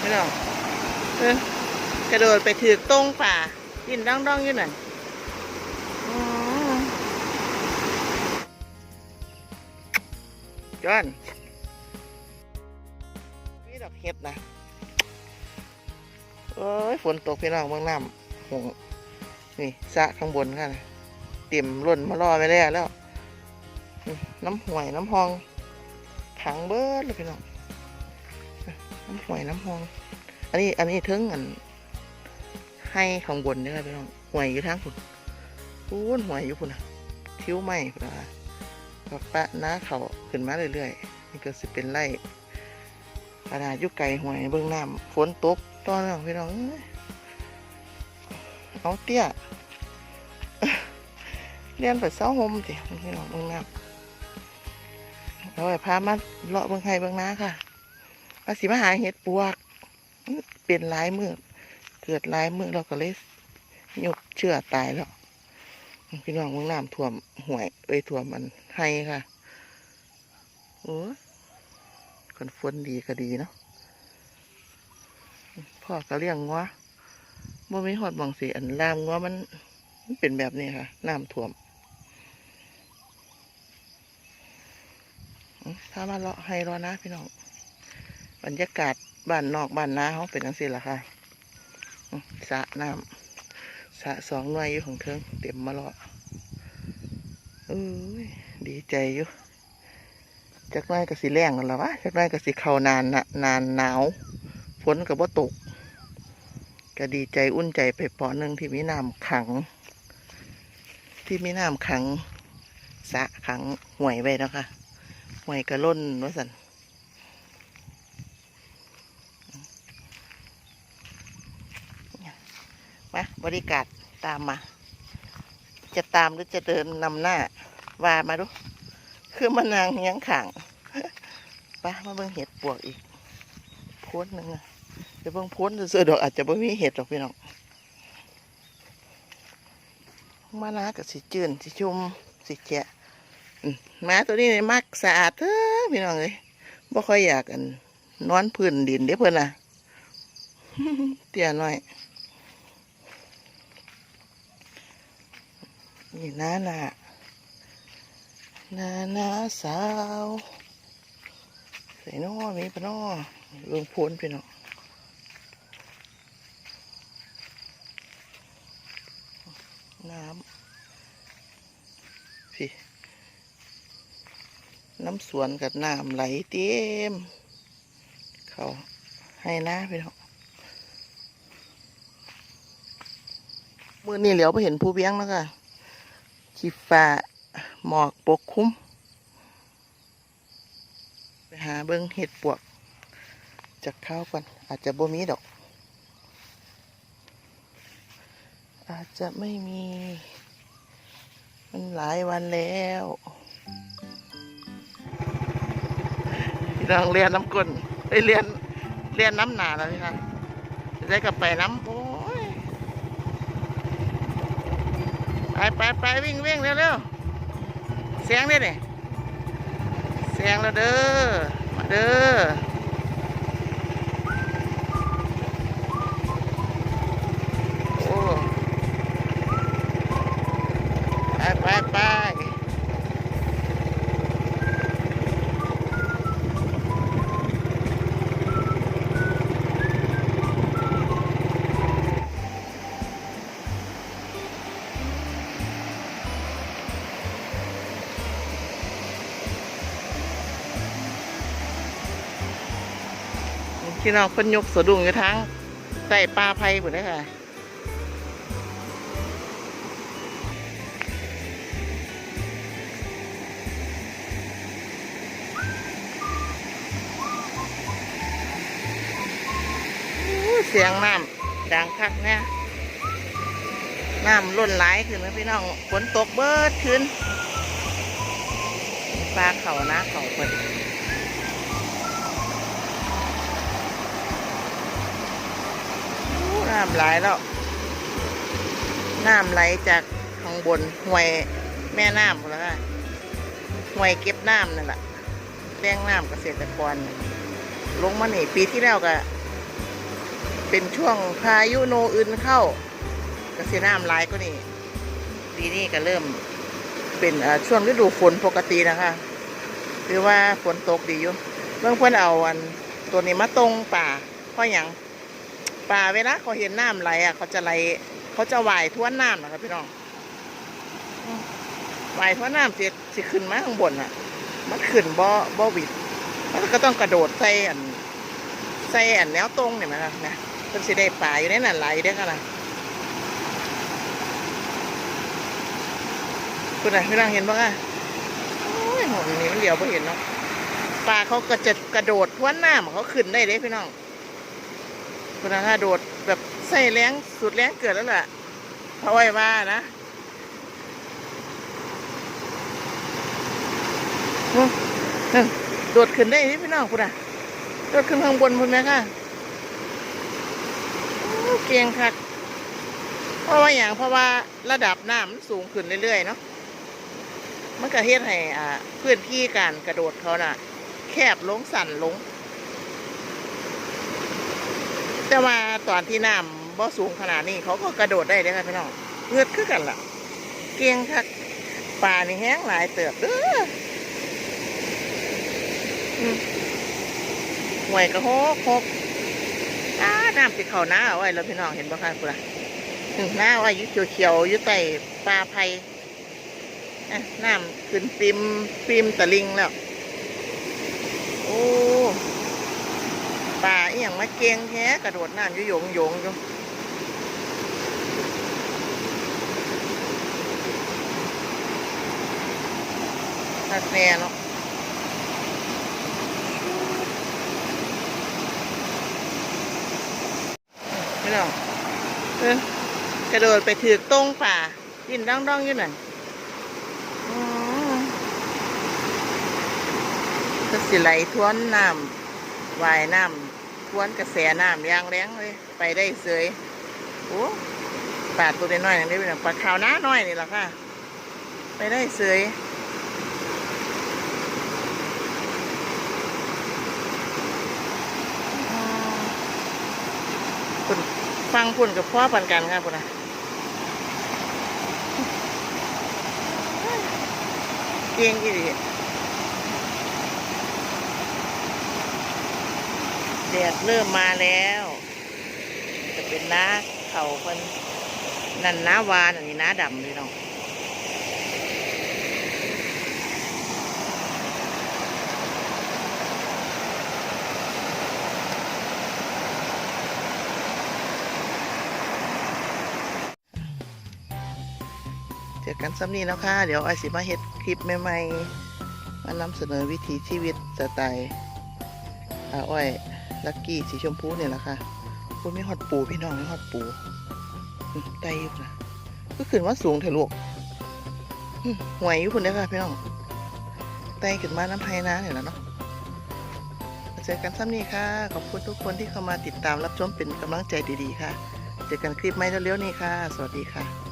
พี่น้องเออกระโดดไปถือตรงป่าดินร่องๆอยู่นั่นอืมจอนนี่ดอกเห็ดนะโอ้ยฝนตกพี่น้องเบื้องน้ำหงนี่สะข้างบนค่ะนะเตรียมล่นมารอไปแล้วแล้ว น้ำห่วยน้ำหองขังเบิดเลยพี่น้อง น้ำหวยน้ำหอง อันนี้ อันนี้เทิงอัน ให้ข้างบนนี่ครับพี่น้องหวยอยู่ทางคุณพูนหวยอยู่คุณนะคิ้วไหมคุณนะปะปะหน้าเขาขึ้นมาเรื่อยๆนี่ก็สิเป็นไร่ขนาดยุไก่หวยเบื้องน้ำฝนตกตอนนั้นพี่น้องเอาเตี้ยเรียนไปเศร้าโฮมสิพี่น้องเบื้องน้ำเราไปพามาเลาะเบื้องไห้เบื้องน้าค่ะ ว่าสิมาหาเห็ดปวก เป็นหลายมือเกิดหลายมือเราก็เลยหยุดเชื่อตายแล้วพี่น้องเมืองน้ำท่วมห่วยเอ้ยท่วมมันให้ค่ะโอ้คนฝนดีก็ดีเนาะพ่อก็เลี้ยงงัวบ่มีหอดมองสีอันลามงัวมันมันเป็นแบบนี้ค่ะน้ำท่วมถ้ามาเลาะให้รอนะพี่น้อง รรยากาศบ้านนอกบ้านนาเขาเป็นจังซี่ล่ะค่ะสระน้ำสระสองหน่วยอยู่ของเทิงเต็มมาเลาะเอ้ยดีใจอยู่จักน้อยก็สิแรงกันแล้ววะจักน้อยก็สิเขานานนะนานหนาวฝนก็บ่ตกก็ดีใจอุ่นใจไปปอหนึ่งที่มีน้ำขัง ที่มีน้ำขังสะขังห่วยไว้แล้วค่ะห่วยกระล้นว่าสัน มาบริการตามมา จะตามหรือจะเดินนำหน้าว่ามาดู คือมานางเฮียังขังปะมาเบิ่งเห็ดปวกอีกพ้นหนึ่งนะเดี๋ยวเบิ่งพ้นเสือดอกอาจจะไม่มีเห็ดหรอกพี่น้องมานากับสิจืนสิชุ่มสิแฉะมาตัวนี้นี่มักสะอาดเถอะพี่น้องเลยบ่ค่อยอยากอันนอนพื้นดินเด้เพื่อนน่ะเตี้ยหน่อย นี่นานานานาสาวใส่น้อมีปะน้อลงพ้นไปเนาะน้ำพี่น้ำสวนกับน้ำไหลเต็ม เขาให้นะพี่น้องมือนี่เหลียวไปเห็นผู้เบี้ยงแล้วค่ะ ขีฟ้าหมอกปกคลุมไปหาเบิ้งเห็ดปวก จากข้าวก่อน อาจจะบ่มีดอก อาจจะไม่มี มันหลายวันแล้วพี่น้องเรียนน้ำก้นไปเรียนเรียนน้ำหนาแล้วพี่คะได้กลับไปน้ำโอ้ย ไปไปไปวิ่งวิ่งเร็วเร็วเสียงเด้เนี่เสียงแล้วเด้อมาเด้อโอ้ไปไปไป พี่น้องคนยกสะดุ้งอยู่ทั้งใส่ปลาไผ่หมดเลยค่ะเสียงน้ำดังคักแน่น้ำล้นไหลขึ้นนะพี่น้องฝนตกเบิดขึ้นปลาเขานะเขาเปิด น้ำไหลแล้ว น้ำไหลจากข้างบนห้วยแม่น้ำหมดแล้วค่ะห้วยเก็บน้ำนั่นแหละแรงน้ำเกษตรกร ลงมาหนีปีที่แล้วก็ เป็นช่วงพายุโนอื่นเข้ากระเสีน้ำไหลก็นี่ปีนี้ก็เริ่มเป็นช่วงฤดูฝนปกตินะคะ หรือว่าฝนตกดีอยู่เบื้อเพื่อนเอาอันตัวนี้มาตรงป่าเพราะอย่าง ป่าเวลาเขาเห็นน้ำไหลอะ เขาจะไหลเขาจะว่ายท้วนน้ำนะครับพี่น้องว่ายท้วนน้ำสิสิขึ้นมาข้างบนอะ มันขึ้นบ่บ่หวิดมันก็ต้องกระโดดใส่อันใส่อันแนวตรงเนี่ยนะครับนะเพิ่นสิได้ป่าอยู่ในนั้นไหลได้กันนะคุณน่ะพี่นางเห็นบ้างอะโอ้ยหนนี่มันเดียวไ่เห็นเนาะปลาเขาก็จะกระโดดท้วนน้ำเขาขึ้นได้เด้พี่น้อง คุณน่ะถ้าโดดแบบใส่แรงสุดแรงเกิดแล้วล่ะเพราะไว้ว่านะโดดขึ้นได้นี่พี่น้องคุณน่ะโดดขึ้นข้างบนคุณไหมคะเก่งคักเพราะว่าอย่างเพราะว่าระดับน้ำมันสูงขึ้นเรื่อยๆเนาะมันก็เฮ็ดให้อ่าพื้นที่การกระโดดเขาน่ะ แคบลงสั่นลง แต่ว่าตอนที่น้ำบ่สูงขนาดนี้เขาก็กระโดดได้เลยค่ะพี่น้องเงือดคือกันล่ะ เกียงคักป่านี่แห้งหลายเติบเด้อห่วยกระโฮกโฮกอ้าน้ำติดเขาหน้าเอาไว้แล้วพี่น้องเห็นบ่คะคุณล่ะอืมหน้าว้อยุ่เขียวๆอยู่ใต้ปลาไผ่น้ำขึ้นปิมปิมตะลิงแล้ว โอ้ป่า อีหยังมาเก่งแท้กระโดดน้ำอยู่โยงโยงอยู่ตัดแน่เนาะไม่ต้องเออกระโดดไปถือตรงป่าดินดองๆองยู่นั่นอืมก็สิไหลทวนน้ำวายน้ำ ทวนกระแสน้ำยางแรงเลย ไปได้เสยโอ้ปลาตัวน้อยๆอย่างนี้เป็นปลาขาวน้าน้อยนี่แหละค่ะ ไปได้เสยคุณฟังพุ่นกับพ่อปันกันค่ะคุณนะเกียงอีหลีแดดเริ่มมาแล้ว จะเป็นน้าเขาเพิ่นนั่นน้าวานอันนี้น้าดำเลยเนาะเจอกันซ้ำนี้แล้วค่ะ เดี๋ยวไอสิมาเฮ็ดคลิปใหม่ๆ มานำเสนอวิถีชีวิตสไตล์อาอ้อย ลักกี้สีชมพูเนี่ยแหละค่ะคุณไม่ฮอดปูพี่น้องไม่ฮอดปูไตอยู่นะก็ขึ้นว่าสูงเถอะลูกหวยอยู่คุณเด้อค่ะพี่น้องไตขึ้นมาน้ำไพน้าเนี่ยแหละเนาะมาเจอกันซ้ำนี้ค่ะ ขอบคุณทุกคนที่เข้ามาติดตามรับชมเป็นกำลังใจดีๆค่ะ เจอกันคลิปใหม่เร็วๆนี้ค่ะ สวัสดีค่ะ